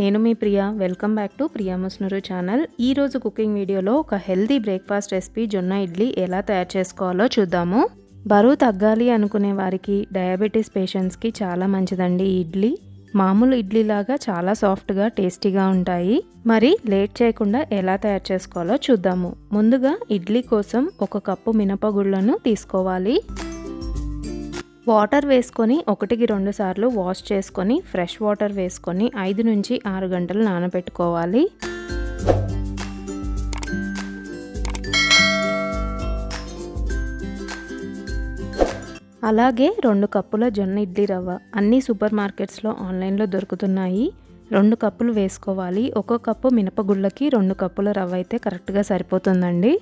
నేను మీ Priya. Welcome back to Priya Musnuru channel ఈరోజు cooking వీడియోలో ఒక హెల్దీ బ్రేక్ఫాస్ట్ రెసిపీ జొన్న ఇడ్లీ ఎలా తయారు చేసుకోవాలో చూద్దాము. బరువు తగ్గాలి అనుకునే వారికి డయాబెటీస్ పేషెంట్స్కి చాలా మంచిదండి ఇడ్లీ. మామూలు ఇడ్లీ లాగా చాలా సాఫ్ట్గా టేస్టీగా ఉంటాయి. మరి లేట్ చేయకుండా ఎలా తయారు చేసుకోవాలో చూద్దాము. ముందుగా ఇడ్లీ కోసం ఒక కప్పు మినపగుళ్ళను తీసుకోవాలి. వాటర్ వేసుకొని ఒకటికి రెండు సార్లు వాష్ చేసుకొని ఫ్రెష్ వాటర్ వేసుకొని ఐదు నుంచి ఆరు గంటలు నానబెట్టుకోవాలి. అలాగే రెండు కప్పుల జొన్న ఇడ్లీ రవ్వ అన్ని సూపర్ మార్కెట్స్లో ఆన్లైన్లో దొరుకుతున్నాయి. రెండు కప్పులు వేసుకోవాలి. ఒక కప్పు మినపగుళ్ళకి రెండు కప్పుల రవ్వ అయితే కరెక్ట్గా సరిపోతుందండి.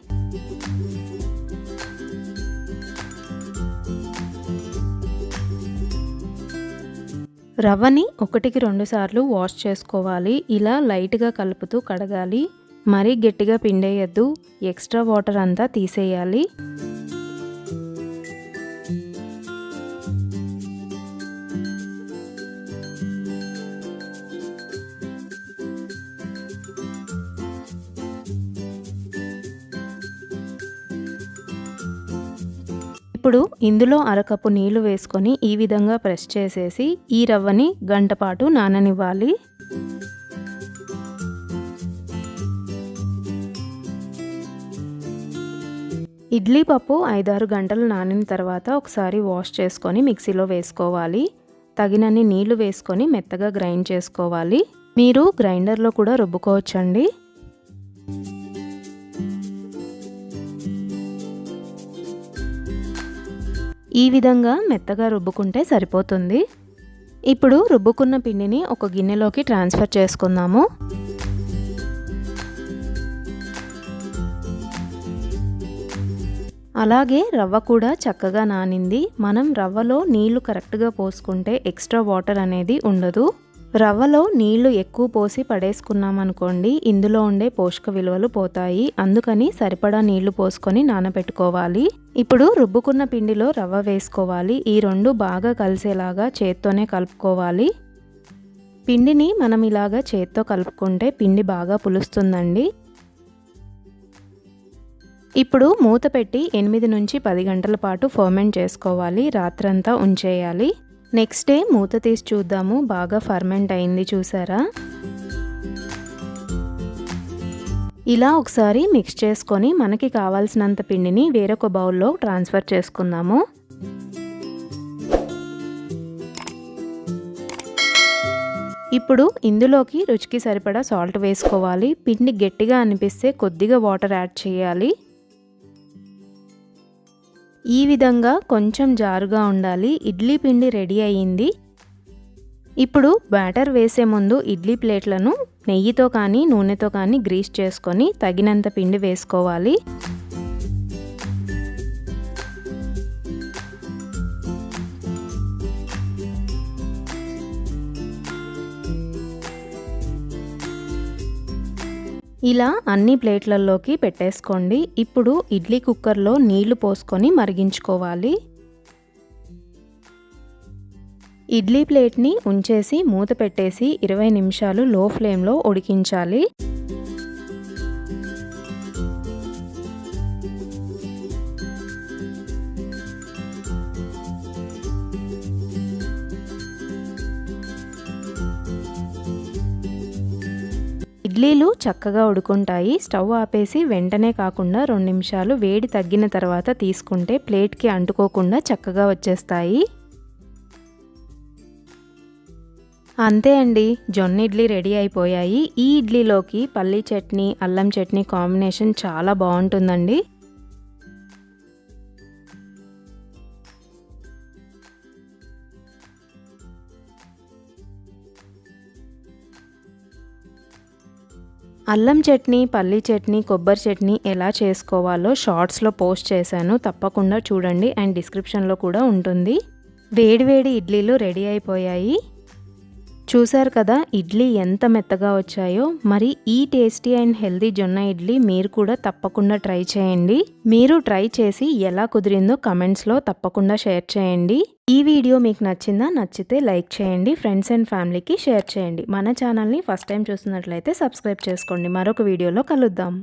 రవ్వని ఒకటికి రెండు సార్లు వాష్ చేసుకోవాలి. ఇలా లైట్గా కలుపుతూ కడగాలి. మరీ గట్టిగా పిండేయద్దు. ఎక్స్ట్రా వాటర్ అంతా తీసేయాలి. ఇప్పుడు ఇందులో అరకప్పు నీళ్ళు వేసుకొని ఈ విధంగా ప్రెస్ చేసేసి ఈ రవ్వని గంటపాటు నాననివ్వాలి. ఇడ్లీ పప్పు ఐదారు గంటలు నానిన తర్వాత ఒకసారి వాష్ చేసుకొని మిక్సీలో వేసుకోవాలి. తగినన్ని నీళ్ళు వేసుకొని మెత్తగా గ్రైండ్ చేసుకోవాలి. మీరు గ్రైండర్లో కూడా రుబ్బుకోవచ్చండి. ఈ విధంగా మెత్తగా రుబ్బుకుంటే సరిపోతుంది. ఇప్పుడు రుబ్బుకున్న పిండిని ఒక గిన్నెలోకి ట్రాన్స్ఫర్ చేసుకుందాము. అలాగే రవ్వ కూడా చక్కగా నానింది. మనం రవ్వలో నీళ్ళు కరెక్ట్గా పోసుకుంటే ఎక్స్ట్రా వాటర్ అనేది ఉండదు. రవ్వలో నీళ్ళు ఎక్కువ పోసి పడేసుకున్నామనుకోండి ఇందులో ఉండే పోషక విలువలు పోతాయి. అందుకని సరిపడా నీళ్ళు పోసుకొని నానబెట్టుకోవాలి. ఇప్పుడు రుబ్బుకున్న పిండిలో రవ్వ వేసుకోవాలి. ఈ రెండు బాగా కలిసేలాగా చేత్తోనే కలుపుకోవాలి. పిండిని మనం ఇలాగా చేత్తో కలుపుకుంటే పిండి బాగా పులుస్తుందండి. ఇప్పుడు మూత పెట్టి ఎనిమిది నుంచి పది గంటల పాటు ఫర్మెంట్ చేసుకోవాలి. రాత్రంతా ఉంచేయాలి. నెక్స్ట్ డే మూత తీసి చూద్దాము. బాగా ఫర్మెంట్ అయింది చూసారా? ఇలా ఒకసారి మిక్స్ చేసుకొని మనకి కావాల్సినంత పిండిని వేరొక బౌల్లో ట్రాన్స్ఫర్ చేసుకుందాము. ఇప్పుడు ఇందులోకి రుచికి సరిపడా సాల్ట్ వేసుకోవాలి. పిండి గట్టిగా అనిపిస్తే కొద్దిగా వాటర్ యాడ్ చేయాలి. ఈ విధంగా కొంచెం జారుగా ఉండాలి. ఇడ్లీ పిండి రెడీ అయ్యింది. ఇప్పుడు బ్యాటర్ వేసే ముందు ఇడ్లీ ప్లేట్లను నెయ్యితో కానీ నూనెతో కానీ గ్రీస్ చేసుకొని తగినంత పిండి వేసుకోవాలి. ఇలా అన్ని ప్లేట్లలోకి పెట్టేసుకోండి. ఇప్పుడు ఇడ్లీ కుక్కర్లో నీళ్ళు పోసుకొని మరిగించుకోవాలి. ఇడ్లీ ప్లేట్ని ఉంచేసి మూత పెట్టేసి ఇరవై నిమిషాలు లో ఫ్లేమ్లో ఉడికించాలి. ఇడ్లీలు చక్కగా ఉడుకుంటాయి. స్టవ్ ఆపేసి వెంటనే కాకుండా రెండు నిమిషాలు వేడి తగ్గిన తర్వాత తీసుకుంటే ప్లేట్కి అంటుకోకుండా చక్కగా వచ్చేస్తాయి. అంతే అండి. జొన్న ఇడ్లీ రెడీ అయిపోయాయి. ఈ ఇడ్లీలోకి పల్లీ చట్నీ అల్లం చట్నీ కాంబినేషన్ చాలా బాగుంటుందండి. అల్లం చట్నీ పల్లీ చట్నీ కొబ్బరి చట్నీ ఎలా చేసుకోవాలో షార్ట్స్లో పోస్ట్ చేశాను. తప్పకుండా చూడండి అండ్ డిస్క్రిప్షన్లో కూడా ఉంటుంది. వేడివేడి ఇడ్లీలు రెడీ అయిపోయాయి. చూశారు కదా ఇడ్లీ ఎంత మెత్తగా వచ్చాయో మరి ఈ టేస్టీ అండ్ హెల్దీ జొన్న ఇడ్లీ మీరు కూడా తప్పకుండా ట్రై చేయండి. మీరు ట్రై చేసి ఎలా కుదిరిందో కమెంట్స్లో తప్పకుండా షేర్ చేయండి. ఈ వీడియో మీకు నచ్చిందా నచ్చితే లైక్ చేయండి ఫ్రెండ్స్ అండ్ ఫ్యామిలీకి షేర్ చేయండి. మన ఛానల్ని ఫస్ట్ టైం చూస్తున్నట్లయితే సబ్స్క్రైబ్ చేసుకోండి. మరొక వీడియోలో కలుద్దాం.